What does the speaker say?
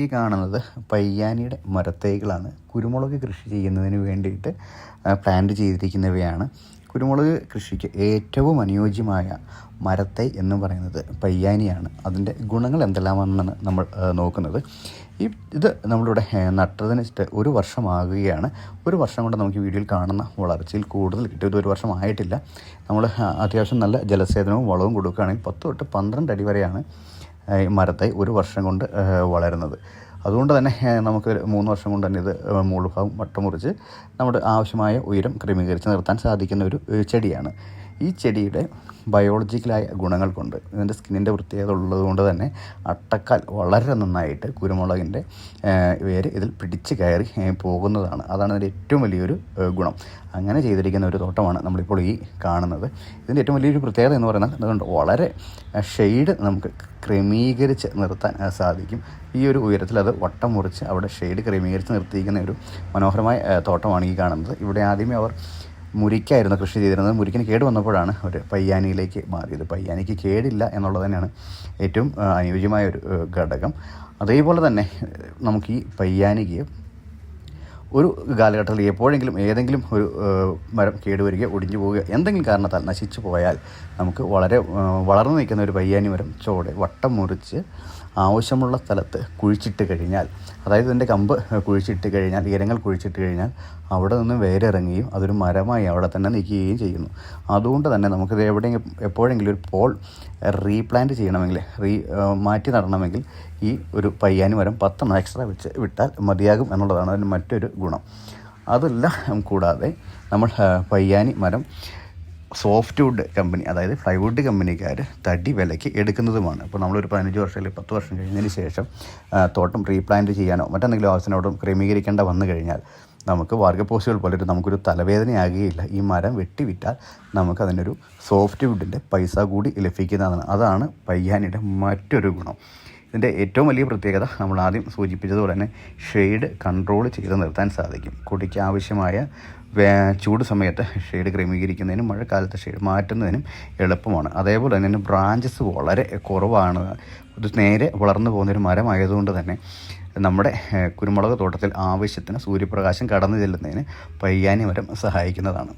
ഈ കാണുന്നത് പയ്യാനിയുടെ മരത്തൈകളാണ്. കുരുമുളക് കൃഷി ചെയ്യുന്നതിന് വേണ്ടിയിട്ട് പ്ലാന്റ് ചെയ്തിരിക്കുന്നവയാണ്. കുരുമുളക് കൃഷിക്ക് ഏറ്റവും അനുയോജ്യമായ മരത്തൈ എന്ന് പറയുന്നത് പയ്യാനിയാണ്. അതിന്റെ ഗുണങ്ങൾ എന്തെല്ലാമാണെന്നാണ് നമ്മൾ നോക്കുന്നത്. ഈ ഇത് നമ്മളിവിടെ നട്ടതിന് ഒരു വർഷമാകുകയാണ്. ഒരു വർഷം കൊണ്ട് നമുക്ക് വീഡിയോയിൽ കാണുന്ന വളർച്ചയിൽ കൂടുതൽ കിട്ടും ഇത് ഒരു വർഷമായിട്ടില്ല. നമ്മൾ അത്യാവശ്യം നല്ല ജലസേചനവും വളവും കൊടുക്കുകയാണെങ്കിൽ പത്ത് തൊട്ട് പന്ത്രണ്ട് അടി വരെയാണ് മരത്തൈ ഒരു വർഷം കൊണ്ട് വളരുന്നത്. അതുകൊണ്ട് തന്നെ നമുക്ക് മൂന്ന് വർഷം കൊണ്ട് തന്നെ ഇത് മൂളുഭാവം വട്ടമുറിച്ച് വട്ടം മുറിച്ച് നമ്മുടെ ആവശ്യമായ ഉയരം ക്രമീകരിച്ച് നിർത്താൻ സാധിക്കുന്ന ഒരു ചെടിയാണ്. ഈ ചെടിയുടെ ബയോളജിക്കലായ ഗുണങ്ങൾ കൊണ്ട് ഇതിന്റെ സ്കിന്നിന്റെ പ്രത്യേകത ഉള്ളതുകൊണ്ട് തന്നെ അട്ടക്കാൽ വളരെ നന്നായിട്ട് കുരുമുളകിന്റെ വേര് ഇതിൽ പിടിച്ച് കയറി പോകുന്നതാണ്. അതാണ് ഇതിന്റെ ഏറ്റവും വലിയൊരു ഗുണം. അങ്ങനെ ചെയ്തിരിക്കുന്ന ഒരു തോട്ടമാണ് നമ്മളിപ്പോൾ ഈ കാണുന്നത്. ഇതിന്റെ ഏറ്റവും വലിയൊരു പ്രത്യേകത എന്ന് പറയുന്നത് അതുകൊണ്ട് വളരെ ഷെയ്ഡ് നമുക്ക് ക്രമീകരിച്ച് നിർത്താൻ സാധിക്കും. ഈ ഒരു ഉയരത്തിൽ അത് വട്ടം മുറിച്ച് അവിടെ ഷെയ്ഡ് ക്രമീകരിച്ച് നിർത്തിയിരിക്കുന്ന ഒരു മനോഹരമായ തോട്ടമാണ് ഈ കാണുന്നത്. ഇവിടെ ആദ്യമേ അവർ മുരിക്കായിരുന്നു കൃഷി ചെയ്തിരുന്നത്. മുരിക്കിന് കേട് വന്നപ്പോഴാണ് അവർ പയ്യാനിയിലേക്ക് മാറിയത്. പയ്യാനിക്ക് കേടില്ല എന്നുള്ളത് തന്നെയാണ് ഏറ്റവും അനുയോജ്യമായ ഒരു ഘടകം. അതേപോലെ തന്നെ നമുക്ക് ഈ പയ്യാനിക്ക് ഒരു കാലഘട്ടത്തിൽ എപ്പോഴെങ്കിലും ഏതെങ്കിലും ഒരു മരം കേടുവരികയോ ഒടിഞ്ഞു പോവുകയോ എന്തെങ്കിലും കാരണത്താൽ നശിച്ചു പോയാൽ നമുക്ക് വളരെ വളർന്നു നിൽക്കുന്ന ഒരു പയ്യാനി മരം ചോടെ വട്ടം മുറിച്ച് ആവശ്യമുള്ള സ്ഥലത്ത് കുഴിച്ചിട്ട് കഴിഞ്ഞാൽ അതായത് ഇതിന്റെ കമ്പ് കുഴിച്ചിട്ട് കഴിഞ്ഞാൽ ഇരങ്ങൾ കുഴിച്ചിട്ട് കഴിഞ്ഞാൽ അവിടെ നിന്ന് വേരിറങ്ങുകയും അതൊരു മരമായി അവിടെ തന്നെ നിൽക്കുകയും ചെയ്യുന്നു. അതുകൊണ്ട് തന്നെ നമുക്കിത് എവിടെയെങ്കിലും എപ്പോഴെങ്കിലും ഒരു പോൾ റീപ്ലാന്റ് ചെയ്യണമെങ്കിൽ റീ മാറ്റി നടണമെങ്കിൽ ഈ ഒരു പയ്യാനി മരം പത്തെണ്ണം എക്സ്ട്രാ വെച്ച് വിട്ടാൽ മതിയാകും എന്നുള്ളതാണ് അതിന്റെ മറ്റൊരു ഗുണം. അതെല്ലാം കൂടാതെ നമ്മൾ പയ്യാനി മരം സോഫ്റ്റ് വുഡ് കമ്പനി അതായത് ഫ്ലൈവുഡ് കമ്പനിക്കാർ തടി വിലയ്ക്ക് എടുക്കുന്നതുമാണ്. അപ്പോൾ നമ്മളൊരു പതിനഞ്ച് വർഷം അല്ലെങ്കിൽ പത്ത് വർഷം കഴിഞ്ഞതിന് ശേഷം തോട്ടം റീപ്ലാന്റ് ചെയ്യാനോ മറ്റെന്തെങ്കിലും ആവശ്യത്തിനോടും ക്രമീകരിക്കേണ്ട വന്നു കഴിഞ്ഞാൽ നമുക്ക് വർഗപ്പോസ്റ്റുകൾ പോലെ നമുക്കൊരു തലവേദനയാകുകയില്ല ഈ മരം വെട്ടിവിറ്റാൽ നമുക്ക് അതിനൊരു സോഫ്റ്റ് വുഡിന്റെ പൈസ കൂടി ലഭിക്കുന്നതാണ്. അതാണ് പയ്യാനിയുടെ മറ്റൊരു ഗുണം. ഇതിന്റെ ഏറ്റവും വലിയ പ്രത്യേകത നമ്മൾ ആദ്യം സൂചിപ്പിച്ചതുപോലെ തന്നെ ഷെയ്ഡ് കൺട്രോൾ ചെയ്ത് നിർത്താൻ സാധിക്കും. കുടിക്ക് ആവശ്യമായ ചൂട് സമയത്ത് ഷെയ്ഡ് ക്രമീകരിക്കുന്നതിനും മഴക്കാലത്ത് ഷെയ്ഡ് മാറ്റുന്നതിനും എളുപ്പമാണ്. അതേപോലെ തന്നെ ബ്രാഞ്ചസ് വളരെ കുറവാണ്. ഇത് നേരെ വളർന്നു പോകുന്നൊരു മരമായതുകൊണ്ട് തന്നെ നമ്മുടെ കുരുമുളക് തോട്ടത്തിൽ ആവശ്യത്തിന് സൂര്യപ്രകാശം കടന്നു ചെല്ലുന്നതിന് പയ്യാനി മരം സഹായിക്കുന്നതാണ്.